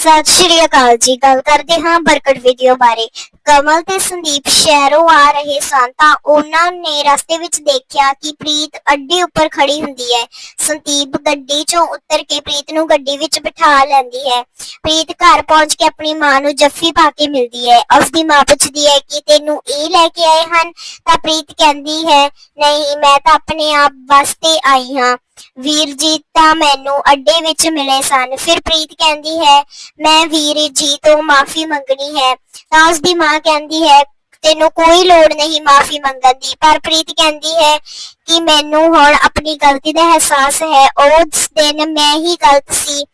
ਸਤਿ ਸ਼੍ਰੀ ਅਕਾਲ ਜੀ। ਗੱਲ ਕਰਦੇ ਹਾਂ ਬਰਕਟ ਵੀਡੀਓ ਬਾਰੇ। ਕਮਲ ਤੇ ਸੰਦੀਪ ਸ਼ਹਿਰੋਂ ਆ ਰਹੇ ਸਨ ਤਾਂ ਉਹਨਾਂ ਨੇ ਰਸਤੇ ਵਿੱਚ ਦੇਖਿਆ ਕਿ ਪ੍ਰੀਤ ਅੱਡੇ ਉੱਪਰ ਖੜੀ ਹੁੰਦੀ ਹੈ। ਸੰਦੀਪ ਗੱਡੀ 'ਚੋਂ ਉੱਤਰ ਕੇ ਪ੍ਰੀਤ ਨੂੰ ਗੱਡੀ ਵਿੱਚ ਬਿਠਾ ਲੈਂਦੀ ਹੈ। ਪ੍ਰੀਤ ਘਰ ਪਹੁੰਚ ਕੇ ਆਪਣੀ ਮਾਂ ਨੂੰ ਜੱਫੀ ਪਾ ਕੇ ਮਿਲਦੀ ਹੈ। ਉਸ ਦੀ ਮਾਂ ਪੁੱਛਦੀ ਹੈ ਕਿ ਤੈਨੂੰ ਇਹ ਲੈ ਕੇ ਆਏ ਹਨ? ਤਾਂ ਪ੍ਰੀਤ ਕਹਿੰਦੀ ਹੈ, ਨਹੀਂ, ਮੈਂ ਤਾਂ ਆਪਣੇ ਆਪ ਵਾਸਤੇ ਆਈ ਹਾਂ। ਵੀਰ ਤਾਂ ਮੈਨੂੰ ਅੱਡੇ ਵਿੱਚ ਮਿਲੇ ਸਨ। ਫਿਰ ਪ੍ਰੀਤ ਕਹਿੰਦੀ ਹੈ, ਮੈਂ ਵੀਰ ਤੋਂ ਮਾਫੀ ਮੰਗਣੀ ਹੈ। ਤਾਂ ਉਸ ਦੀ ਮਾਂ ਕਹਿੰਦੀ ਹੈ, ਤੈਨੂੰ ਕੋਈ ਲੋੜ ਨਹੀਂ ਮਾਫੀ ਮੰਗਣ ਦੀ। ਪਰ ਪ੍ਰੀਤ ਕਹਿੰਦੀ ਹੈ ਕਿ ਮੈਨੂੰ ਹੁਣ ਆਪਣੀ ਗਲਤੀ ਦਾ ਅਹਿਸਾਸ ਹੈ। ਉਸ ਦਿਨ ਮੈਂ ਹੀ ਗਲਤ ਸੀ।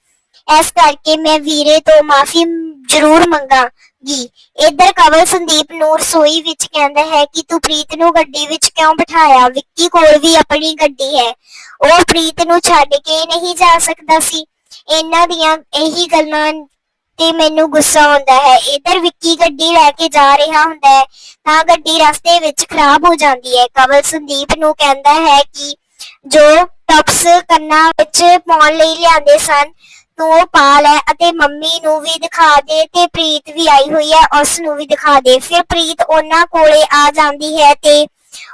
ਇਸ ਕਰਕੇ ਮੈਂ ਵੀਰੇ ਤੋਂ ਮਾਫੀ ਜ਼ਰੂਰ ਮੰਗਾਂਗੀ ਇੱਧਰ ਕਵਲ ਸੰਦੀਪ ਨੂੰ ਰਸੋਈ ਵਿੱਚ ਕਹਿੰਦਾ ਹੈ ਕਿ ਤੂੰ ਪ੍ਰੀਤ ਨੂੰ ਗੱਡੀ ਵਿੱਚ ਕਿਉਂ ਬਿਠਾਇਆ? ਵਿੱਕੀ ਕੋਲ ਵੀ ਆਪਣੀ ਗੱਡੀ ਹੈ। ਉਹ ਪ੍ਰੀਤ ਨੂੰ ਛੱਡ ਕੇ ਨਹੀਂ ਜਾ ਸਕਦਾ ਸੀ। ਇਹਨਾਂ ਦੀਆਂ ਇਹੀ ਗੱਲਾਂ ਤੇ ਮੈਨੂੰ ਗੁੱਸਾ ਆਉਂਦਾ ਹੈ। ਇਧਰ ਵਿੱਕੀ ਗੱਡੀ ਲੈ ਕੇ ਜਾ ਰਿਹਾ ਹੁੰਦਾ ਹੈ, ਤਾਂ ਗੱਡੀ ਰਸਤੇ ਵਿੱਚ ਖਰਾਬ ਹੋ ਜਾਂਦੀ ਹੈ। ਕਵਲ ਸੰਦੀਪ ਨੂੰ ਕਹਿੰਦਾ ਹੈ ਕਿ ਜੋ ਟਪਸ ਕੰਨਾਂ ਵਿੱਚ ਪਾਉਣ ਲਈ ਲਿਆਂਦੇ ਸਨ ਤੂੰ ਉਹ ਪਾ ਲੈ ਅਤੇ ਮੰਮੀ ਨੂੰ ਵੀ ਦਿਖਾ ਦੇ ਤੇ ਪ੍ਰੀਤ ਵੀ ਆਈ ਹੋਈ ਹੈ, ਉਸ ਨੂੰ ਵੀ ਦਿਖਾ ਦੇ। ਫਿਰ ਪ੍ਰੀਤ ਉਹਨਾਂ ਕੋਲੇ ਆ ਜਾਂਦੀ ਹੈ ਤੇ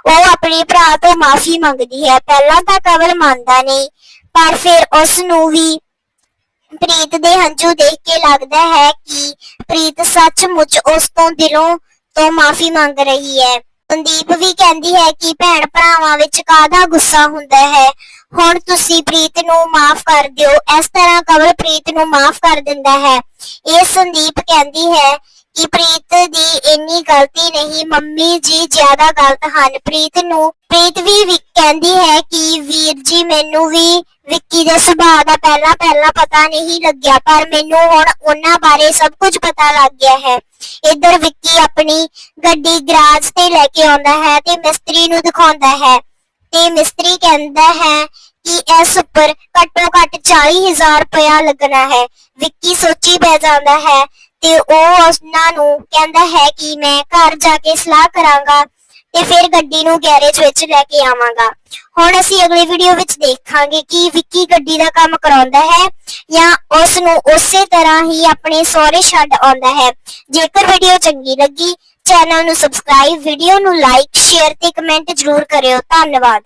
ਉਹ ਆਪਣੇ ਭਰਾ ਤੋਂ ਮਾਫੀ ਮੰਗਦੀ ਹੈ। ਪਹਿਲਾਂ ਤਾਂ ਕਵਲ ਮੰਨਦਾ ਨਹੀਂ, ਪਰ ਫਿਰ ਉਸ ਨੂੰ ਵੀ ਪ੍ਰੀਤ ਦੇ ਹੰਝੂ ਦੇਖ ਕੇ ਲੱਗਦਾ ਹੈ ਕਿ ਪ੍ਰੀਤ ਸੱਚਮੁੱਚ ਉਸ ਤੋਂ ਦਿਲੋਂ ਤੋਂ ਮਾਫੀ ਮੰਗ ਰਹੀ ਹੈ। ਸੰਦੀਪ ਵੀ ਕਹਿੰਦੀ ਹੈ ਕਿ ਭੈਣ ਭਰਾਵਾਂ ਵਿੱਚ ਕਾਹਦਾ ਗੁੱਸਾ ਹੁੰਦਾ ਹੈ। ਹੁਣ ਤੁਸੀਂ ਪ੍ਰੀਤ ਨੂੰ ਮਾਫ ਕਰ ਦਿਓ। ਇਸ ਤਰ੍ਹਾਂ ਕਵਲ ਪ੍ਰੀਤ ਨੂੰ ਮਾਫ ਕਰ ਦਿੰਦਾ ਹੈ। ਇਹ ਸੰਦੀਪ ਕਹਿੰਦੀ ਹੈ ਕਿ ਪ੍ਰੀਤ ਦੀ ਇੰਨੀ ਗਲਤੀ ਨਹੀਂ, ਮੰਮੀ ਜੀ ਜ਼ਿਆਦਾ ਗਲਤ ਹਨ। ਪ੍ਰੀਤ ਨੂੰ, ਪ੍ਰੀਤ ਵੀ, ਕਹਿੰਦੀ ਹੈ ਕਿ ਵੀਰ ਜੀ, ਮੈਨੂੰ ਵੀ ਵਿੱਕੀ ਦੇ ਸੁਭਾਅ ਦਾ ਪਹਿਲਾਂ ਪਹਿਲਾਂ ਪਤਾ ਨਹੀਂ ਲੱਗਿਆ, ਪਰ ਮੈਨੂੰ ਹੁਣ ਉਹਨਾਂ ਬਾਰੇ ਸਭ ਕੁਝ ਪਤਾ ਲੱਗ ਗਿਆ ਹੈ। ਇੱਧਰ ਵਿੱਕੀ ਆਪਣੀ ਗੱਡੀ ਗਰਾਜ ਤੇ ਲੈ ਕੇ ਆਉਂਦਾ ਹੈ ਤੇ ਮਿਸਤਰੀ ਨੂੰ ਦਿਖਾਉਂਦਾ ਹੈ। ਤੇ ਮਿਸਤਰੀ ਕਹਿੰਦਾ ਹੈ ਕਿ ਇਸ ਉੱਪਰ ਘੱਟੋ ਘੱਟ 40000 ਰੁਪਇਆ ਲੱਗਣਾ ਹੈ। ਵਿੱਕੀ ਸੋਚੀ ਪੈ ਜਾਂਦਾ ਹੈ ਤੇ ਉਹ ਉਹਨਾਂ ਨੂੰ ਕਹਿੰਦਾ ਹੈ ਕਿ ਮੈਂ ਘਰ ਜਾ ਕੇ ਸਲਾਹ ਕਰਾਂਗਾ। ਤੇ ਫਿਰ ਗੱਡੀ ਨੂੰ ਗੈਰੇਜ ਵਿੱਚ ਲੈ ਕੇ ਆਵਾਂਗਾ। ਹੁਣ ਅਸੀਂ ਅਗਲੀ ਵੀਡੀਓ ਵਿੱਚ ਦੇਖਾਂਗੇ ਕਿ ਵਿੱਕੀ ਗੱਡੀ ਦਾ ਕੰਮ ਕਰਾਉਂਦਾ ਹੈ ਜਾਂ ਉਸ ਨੂੰ ਉਸੇ ਤਰ੍ਹਾਂ ਹੀ ਆਪਣੇ ਸਹੁਰੇ ਛੱਡ ਆਉਂਦਾ ਹੈ। ਜੇਕਰ ਵੀਡੀਓ ਚੰਗੀ ਲੱਗੀ ਚੈਨਲ ਨੂੰ ਸਬਸਕ੍ਰਾਈਬ ਵੀਡੀਓ ਨੂੰ ਲਾਈਕ ਸ਼ੇਅਰ ਤੇ ਕਮੈਂਟ ਜ਼ਰੂਰ ਕਰਿਓ। ਧੰਨਵਾਦ।